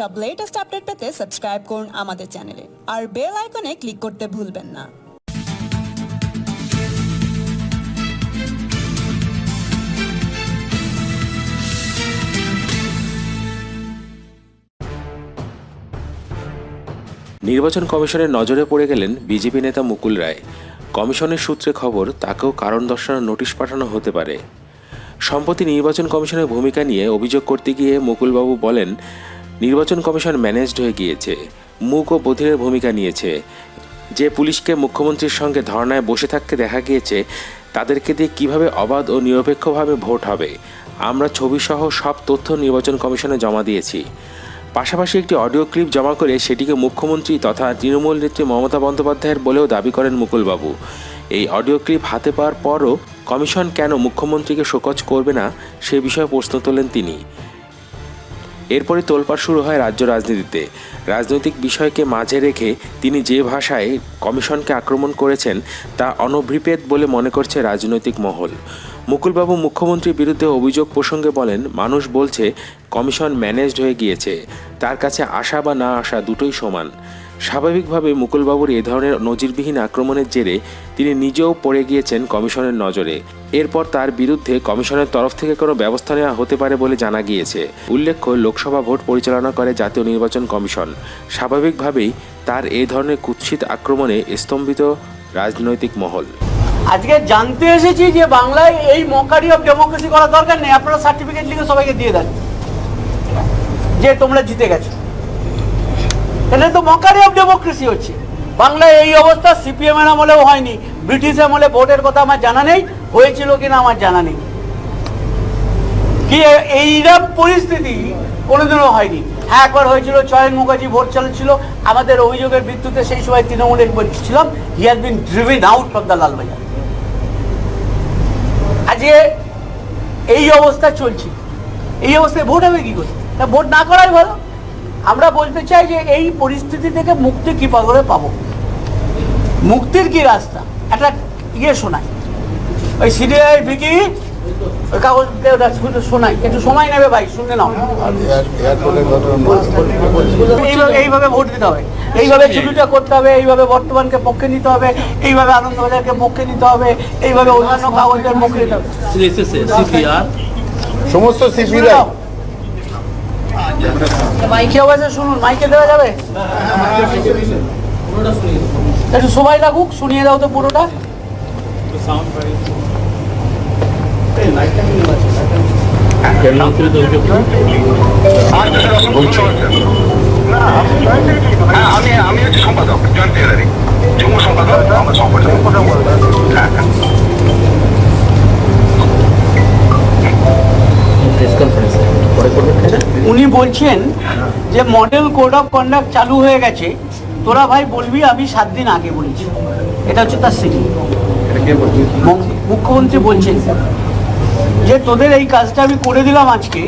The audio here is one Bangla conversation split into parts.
সব লেটেস্ট আপডেট পেতে সাবস্ক্রাইব করুন আমাদের চ্যানেলে আর বেল আইকনে ক্লিক করতে ভুলবেন না। নির্বাচন কমিশনের নজরে পড়ে গেলেন বিজেপি নেতা মুকুল রায়। কমিশনের সূত্রে খবর, তাকেও কারণ দর্শানোর নোটিশ পাঠানো হতে পারে। সম্প্রতি নির্বাচন কমিশনের ভূমিকা নিয়ে অভিযোগ করতে গিয়ে মুকুলবাবু বলেন নির্বাচন কমিশন ম্যানেজড হয়ে গিয়েছে। মুক ও বধিরের ভূমিকা নিয়েছে। যে পুলিশকে মুখ্যমন্ত্রীর সঙ্গে ধর্নায় বসে থাকতে দেখা গিয়েছে, তাদেরকে দিয়ে কীভাবে অবাধ ও নিরপেক্ষভাবে ভোট হবে, আমরা ছবিসহ সব তথ্য নির্বাচন কমিশনে জমা দিয়েছি। পাশাপাশি একটি অডিও ক্লিপ জমা করে সেটিকে মুখ্যমন্ত্রী তথা তৃণমূল নেত্রী মমতা বন্দ্যোপাধ্যায়ের বলেও দাবি করেন মুকুলবাবু। এই অডিও ক্লিপ হাতে পাওয়ার পরও কমিশন কেন মুখ্যমন্ত্রীকে শোকজ করবে না, সে বিষয়ে প্রশ্ন তোলেন তিনি। এরপরে তোলপাড় শুরু হয় রাজ্য রাজনীতিতে। রাজনৈতিক বিষয়কে মাঝে রেখে তিনি যে ভাষায় কমিশনকে আক্রমণ করেছেন, তা অনভিপ্রেত বলে মনে করছে রাজনৈতিক মহল। মুকুলবাবু মুখ্যমন্ত্রীর বিরুদ্ধে অভিযোগ প্রসঙ্গে বলেন, মানুষ বলছে কমিশন ম্যানেজড হয়ে গিয়েছে। তার কাছে আসা বা না আসা দুটোই সমান। স্বাভাবিকভাবে মুকুলবাবুর এ ধরনের নজিরবিহীন আক্রমণের জেরে তিনি নিজেও পড়ে গিয়েছেন কমিশনের নজরে। এরপর তার বিরুদ্ধে কমিশনের তরফ থেকে কোনো ব্যবস্থা নেওয়া হতে পারে বলে জানা গিয়েছে। উল্লেখ্য, লোকসভা ভোট পরিচালনা করে জাতীয় নির্বাচন কমিশন। স্বাভাবিকভাবেই তার এই ধরনের কুৎসিত আক্রমণে স্তম্ভিত রাজনৈতিক মহল। আজকে জানতে এসেছি যে বাংলায় এই মকারি অফ ডেমোক্রেসি করার দরকার নেই। আপনারা সার্টিফিকেট লিখে সবাইকে দিয়ে দেন। যে তোমরা জিতে গেছো। এটা তো মকারি অফ ডেমোক্রেসি হচ্ছে। বাংলায় এই অবস্থা সিপিএম এর আমলেও হয়নি ব্রিটিশ আমলে ভোটের কথা আমার জানা নেই, হয়েছিল কিনা আমার জানা নেই। কি এইরকম পরিস্থিতি কোনোদিনও হয়নি। হ্যাঁ একবার হয়েছিল চয়ন মুখার্জি ভোট চালাচ্ছিল আমাদের অভিযোগের ভিত্তিতে সেই সময় তৃণমূলের ছিলাম he has been driven out from the Lalbazar. আজকে এই অবস্থা চলছে। এই অবস্থায় ভোট হবে কি করে? তা ভোট না করাই ভালো। আমরা বলতে চাই যে এই পরিস্থিতি থেকে মুক্তি কী করে পাবো। মুক্তির কি রাস্তা? একটা ইয়ে শোনায় ওই সিরিয়াল ভিকি ওই কাগজ শোনাই। একটু সময় নেবে ভাই শুনে নাও। এইভাবে এইভাবে ভোট দিতে হবে। এইভাবে ছুটিটা করতে হবে এইভাবে বর্তমানকে পক্ষে নিতে হবে এইভাবে আনন্দবাজারকে পক্ষে নিতে হবে এইভাবে অন্যান্য কাগজের পক্ষে নিতে হবে। সিপিআর সমস্ত সিপিরা মাইকে আওয়াজে শুনুন মাইকে দেওয়া যাবে একটু সবাই লাগুক শুনিয়ে দাও তো পুরোটা হ্যাঁ বলছেন যে মডেল কোড অফ কন্ডাক্ট চালু হয়ে গেছে তোরা ভাই বলবি আমি সাত দিন আগে বলেছি। এটা হচ্ছে তার সিটি মুখ্যমন্ত্রী বলছেন যে তোদের এই কাজটা আমি করে দিলাম আজকে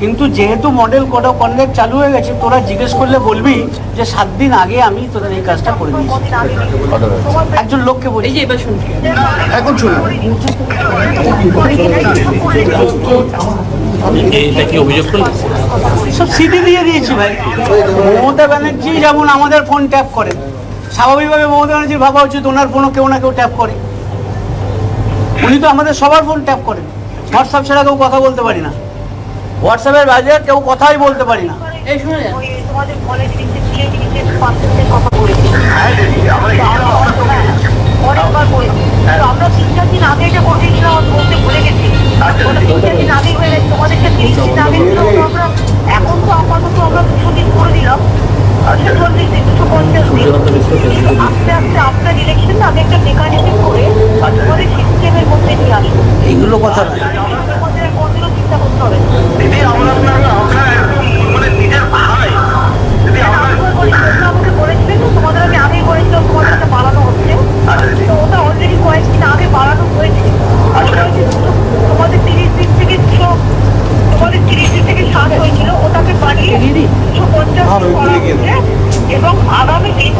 কিন্তু যেহেতু মডেল কোড অফ কন্ডাক্ট চালু হয়ে গেছে তোরা জিজ্ঞেস করলে বলবি যে সাত দিন আগে আমি তোদের এই কাজটা করে দিয়েছি। একজন লোককে বলি এবার শুনছি এখন শুনুন। এটা কি অভিযোগ করলেন? সব সিটি দিয়ে দিয়েছি ভাই। মমতা ব্যানার্জি যেমন আমাদের ফোন ট্যাপ করেন স্বাভাবিকভাবে মমতা ব্যানার্জির ভাবা উচিত ওনার ফোনও কেউ না কেউ ট্যাপ করে। উনি তো আমাদের সবার ফোন ট্যাপ করেন। হোয়াটসঅ্যাপ ছাড়া কেউ কথা বলতে পারি না। হোয়াটসঅ্যাপের বাইরে কেউ কথাই বলতে পারি না। বলেছি অনেকবার বলেছি। আমরা তিন চার দিন আগে এটা বলতে ভুলে গেছি ওটা তিন চার দিন আগে হয়ে গেছে তোমাদেরকে তিরিশ দিন আগে ছিল তো আমরা এখন তো আপাতত আমরা দুশো দিন করে দিলাম দুশো চল্লিশ দিন দুশো পঞ্চাশ দিন কিন্তু আস্তে আস্তে আপনার ইলেকশন আগে একটা মেকানিজম করে আমাদের সিস্টেমের মধ্যে নিয়ে আসব এইগুলো কথা নয় আমাদের মধ্যে আর কোনোদিনও চিন্তা করতে হবে না দিদি আমরা আপনার আপনার মানে নিজের ভাই দিদি আমরা আমাকে বলেছিলেন তো তোমাদের আমি আগেই বলেছিলাম তোমাদের একটা বাড়ানো হচ্ছে আচ্ছা দিদি তো ওটা অলরেডি কয়েকদিন আগে বাড়ানো হয়েছে ওটা হচ্ছে দুশো- তোমাদের তিরিশ দিন থেকে দুশো তোমাদের তিরিশ দিন থেকে ষাট হয়েছিল ওটাকে বাড়িয়ে দুশো পঞ্চাশ দিন করা হচ্ছে এবং আগামী দিন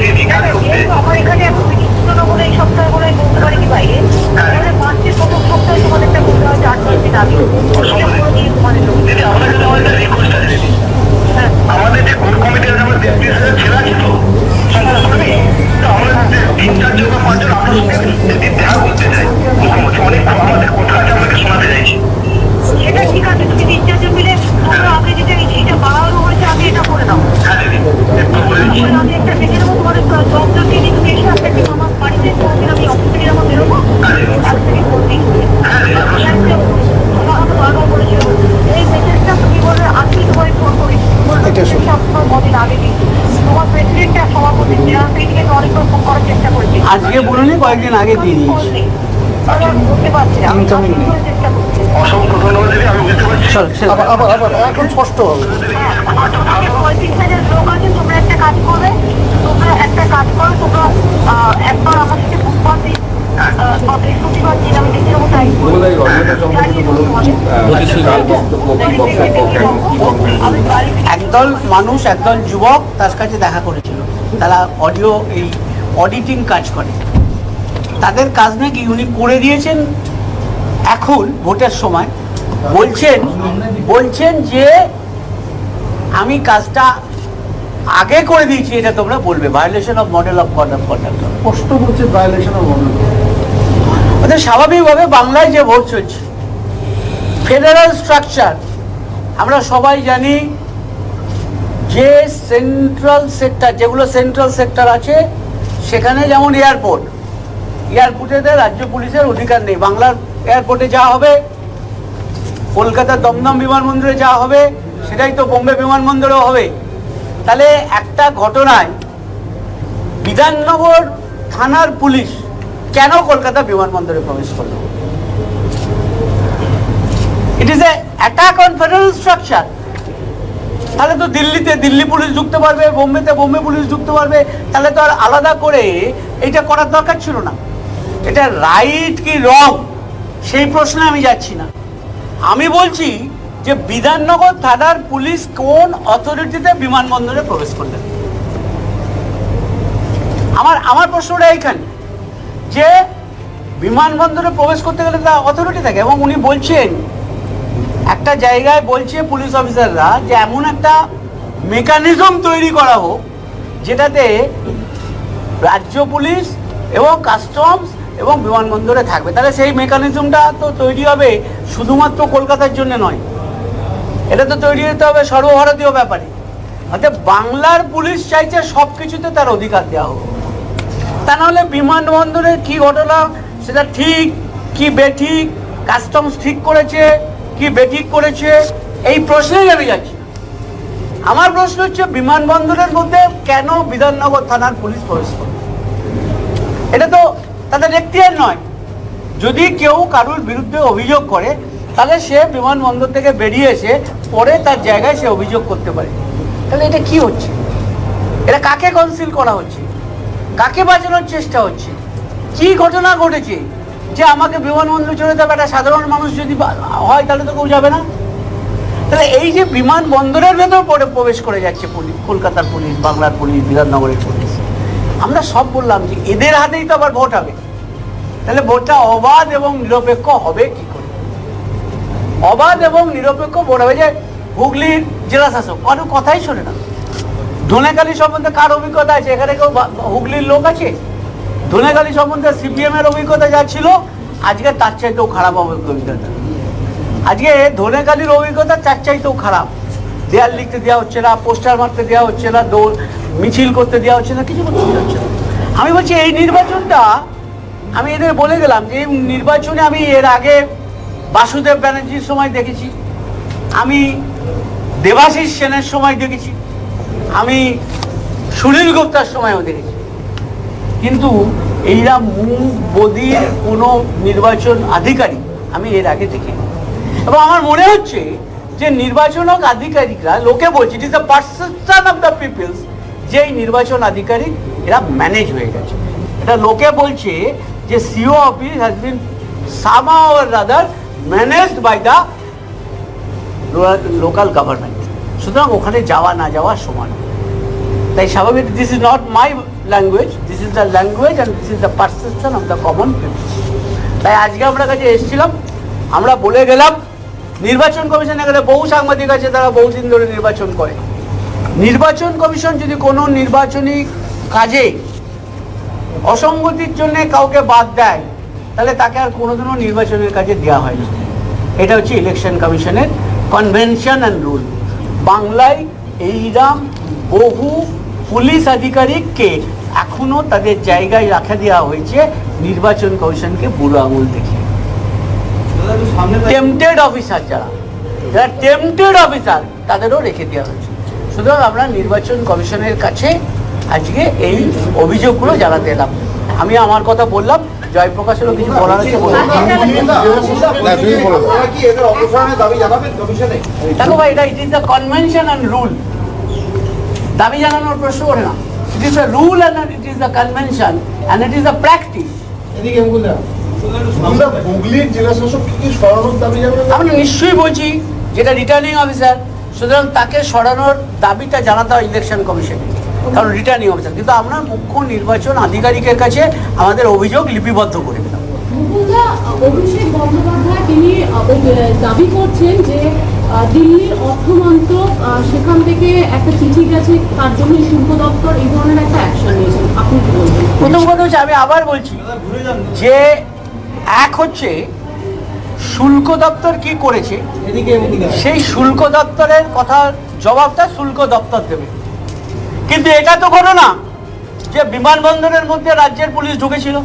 দিদি কাজ করতে যেহেতু আমার এখানে এখন বিচিত্র বলে এই সপ্তাহে বলে বলতে পারি কি বাইরে তাহলে মার্চের প্রথম সপ্তাহে তোমাদেরটা করতে হয় চার পাঁচ দিন আগে এটা পুরো দিয়ে তোমাদের লোক দিদি আমরা কিন্তু আমাদের রিকোয়েস্ট আছে দিদি হ্যাঁ আজকে বলুনি কয়েকদিন আগে দিয়ে দিয়েছি আমি বুঝতে পারছি না। আমি আমি চেষ্টা করছি অসংখ্য ধন্যবাদ দিদি আমি বুঝতে এখন স্পষ্ট হবে লোক আছে তোমরা একটা কাজ করবে তোমরা একটা কাজ করো তোমরা একবার আমার সাথে একদল মানুষ একদল যুবক তার কাছে দেখা করেছিল। তারা অডিও এই অডিটিং কাজ করে। তাদের কাজ নাকি উনি করে দিয়েছেন? এখন ভোটের সময় বলছেন বলছেন যে আমি কাজটা আগে করে দিয়েছি এটা তোমরা বলবে। Violation of model of conduct conduct স্পষ্ট বলছে ভায়োলেশন অফ ওদের স্বাভাবিকভাবে বাংলায় যে ভোট চলছে ফেডারেল স্ট্রাকচার আমরা সবাই জানি যে সেন্ট্রাল সেক্টর যেগুলো সেন্ট্রাল সেক্টর আছে সেখানে যেমন এয়ারপোর্ট এয়ারপোর্টেতে রাজ্য পুলিশের অধিকার নেই। বাংলার এয়ারপোর্টে যা হবে, কলকাতার দমদম বিমানবন্দরে যা হবে, সেটাই তো বোম্বে বিমানবন্দরেও হবে। তাহলে একটা ঘটনায় বিধাননগর থানার পুলিশ কেন কলকাতা বিমানবন্দরে প্রবেশ করল? It is a attack on federal structure তাহলে তো দিল্লিতে দিল্লি পুলিশ ঢুকতে পারবে, বোম্বেতে বোম্বে পুলিশ ঢুকতে পারবে। তাহলে তো আর আলাদা করে এইটা করার দরকার ছিল না। এটা রাইট কি রং সেই প্রশ্নে আমি যাচ্ছি না। আমি বলছি যে বিধাননগর থানার পুলিশ কোন অথরিটিতে বিমানবন্দরে প্রবেশ করলেন? আমার আমার প্রশ্নটা এইখানে। যে বিমানবন্দরে প্রবেশ করতে গেলে তা অথরিটি থাকে এবং উনি বলছেন, একটা জায়গায় বলছে পুলিশ অফিসাররা যে এমন একটা মেকানিজম তৈরি করা হোক যেটাতে রাজ্য পুলিশ এবং কাস্টমস এবং বিমানবন্দরে থাকবে। তাহলে সেই মেকানিজমটা তো তৈরি হবে শুধুমাত্র কলকাতার জন্য নয়। এটা তো তৈরি হতে হবে সর্বভারতীয় ব্যাপারে। অর্থাৎ বাংলার পুলিশ চাইছে সব কিছুতে তার অধিকার দেওয়া হোক। তা নাহলে বিমানবন্দরের কি ঘটনা, সেটা ঠিক, কি বেঠিক, কাস্টমস ঠিক করেছে, কি বেঠিক করেছে, এই প্রশ্নেই আমি যাচ্ছি। আমার প্রশ্ন হচ্ছে বিমানবন্দরের মধ্যে কেন বিধাননগর থানার পুলিশ প্রবেশ করে? এটা তো তাদের এখতিয়ার নয়। যদি কেউ কারুর বিরুদ্ধে অভিযোগ করে, তাহলে সে বিমানবন্দর থেকে বেরিয়ে এসে পরে তার জায়গায় সে অভিযোগ করতে পারে। তাহলে এটা কি হচ্ছে? এটা কাকে কনসিল করা হচ্ছে? কাকে বাঁচানোর চেষ্টা হচ্ছে? কি ঘটনা ঘটেছে? যে আমাকে বিমানবন্দরে চলে যাবে, একটা সাধারণ মানুষ যদি হয়, তাহলে তো কেউ যাবে না। তাহলে এই যে বিমানবন্দরের ভেতর পরে প্রবেশ করে যাচ্ছে পুলিশ, কলকাতার পুলিশ, বাংলার পুলিশ, বিধাননগরের পুলিশ, আমরা সব বললাম যে এদের হাতেই তো আবার ভোট হবে। তাহলে ভোটটা অবাধ এবং নিরপেক্ষ হবে কি করে? অবাধ এবং নিরপেক্ষ ভোট হবে যে হুগলির জেলা শাসক কারও কথাই শোনে না। ধনেকালী সম্বন্ধে কার অভিজ্ঞতা আছে? এখানে কেউ হুগলির লোক আছে? ধনেকালী সম্বন্ধে সিপিএম এর অভিজ্ঞতা যা ছিল, আজকে তার চাইতেও খারাপ অভিজ্ঞতা। আজকে ধনেকালীর অভিজ্ঞতা চার চাইতেও খারাপ। দেয়াল লিখতে দেওয়া হচ্ছে না, পোস্টার মারতে দেওয়া হচ্ছে না, দৌড়, মিছিল করতে দেওয়া হচ্ছে না, কিছু করতে দেওয়া হচ্ছে না। আমি বলছি এই নির্বাচনটা আমি এদের বলে দিলাম যে নির্বাচনে আমি এর আগে বাসুদেব ব্যানার্জির সময় দেখেছি। আমি দেবাশিস সেনের সময় দেখেছি। আমি সুনীল গুপ্তার সময়ও দেখেছি। কিন্তু এইরা মুখ বদির কোনো নির্বাচন আধিকারিক আমি এর আগে দেখিনি। এবং আমার মনে হচ্ছে যে নির্বাচনক আধিকারিকরা, লোকে বলছে it is the perception of the peoples যে নির্বাচন আধিকারিক এরা ম্যানেজ হয়ে গেছে। এটা লোকে বলছে যে সিও অফিস হ্যাজ বিন সামা or rather managed by the local government সুতরাং ওখানে যাওয়া না যাওয়া সমান। তাই স্বাভাবিক this is not my language this is the language and this is the perception of the common people তাই আজকে আমরা কাছে এসেছিলাম, আমরা বলে গেলাম, নির্বাচন কমিশন এখানে বহু সাংবাদিক আছে, তারা বহুদিন ধরে নির্বাচন করে। নির্বাচন কমিশন যদি কোনো নির্বাচনী কাজে অসঙ্গতির জন্য কাউকে বাদ দেয়, তাহলে তাকে আর কোনোদিনও নির্বাচনের কাজে দেওয়া হয় না এটা হচ্ছে ইলেকশন কমিশনের কনভেনশন অ্যান্ড রুল বাংলায় এইরাম বহু পুলিশ আধিকারিককে এখনও তাদের জায়গায় রাখা দেওয়া হয়েছে নির্বাচন কমিশনকে বুড়ো আঙুল দেখিয়ে টেম্পটেড অফিসার যারা যারা টেম্পটেড অফিসার তাদেরও রেখে দেওয়া হয়েছে। সুতরাং আমরা নির্বাচন কমিশনের কাছে আজকে এই অভিযোগগুলো জানাতে এলাম। আমি আমার কথা বললাম জয়প্রকাশেরও কিছু বলার আছে দেখো ভাই এটা it is the convention and rule দাবি জানানোর প্রশ্ন ওঠে না। It is the rule and it is the convention and it is the practice জানাবেন? নিশ্চয়ই বলছি যেটা রিটার্নিং অফিসার সুতরাং তাকে সরানোর দাবিটা জানাতে হয় ইলেকশন কমিশনে কারণ রিটার্নিং অফিসার কিন্তু আমরা মুখ্য নির্বাচন আধিকারিকের কাছে আমাদের অভিযোগ লিপিবদ্ধ করে দিলাম। অভিষেক বন্দ্যোপাধ্যায় তিনি দাবি করছেন যে দিল্লির অর্থমন্ত্রক সেখান থেকে একটা চিঠি গেছে তার জন্য শুল্ক দপ্তর এই ধরনের একটা অ্যাকশন নিয়েছেন। আপনি কি বলবেন? প্রথম কথা হচ্ছে আমি আবার বলছি যে এক হচ্ছে শুল্ক দপ্তর কি করেছে সেই শুল্ক দপ্তরের কথা জবাবটা শুল্ক দপ্তর দেবে। কিন্তু এটা তো ঘটনা যে বিমানবন্দরের মধ্যে রাজ্যের পুলিশ ঢুকেছিল।